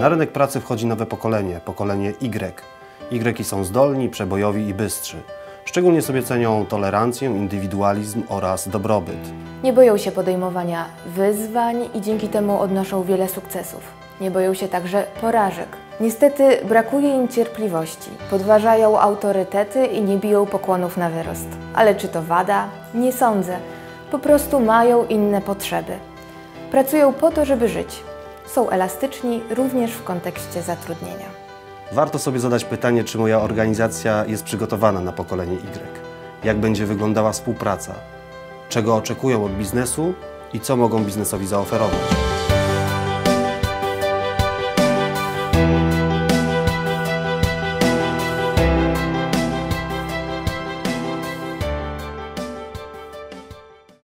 Na rynek pracy wchodzi nowe pokolenie, pokolenie Y. Y są zdolni, przebojowi i bystrzy. Szczególnie sobie cenią tolerancję, indywidualizm oraz dobrobyt. Nie boją się podejmowania wyzwań i dzięki temu odnoszą wiele sukcesów. Nie boją się także porażek. Niestety brakuje im cierpliwości, podważają autorytety i nie biją pokłonów na wyrost. Ale czy to wada? Nie sądzę. Po prostu mają inne potrzeby. Pracują po to, żeby żyć. Są elastyczni również w kontekście zatrudnienia. Warto sobie zadać pytanie, czy moja organizacja jest przygotowana na pokolenie Y. Jak będzie wyglądała współpraca? Czego oczekują od biznesu i co mogą biznesowi zaoferować?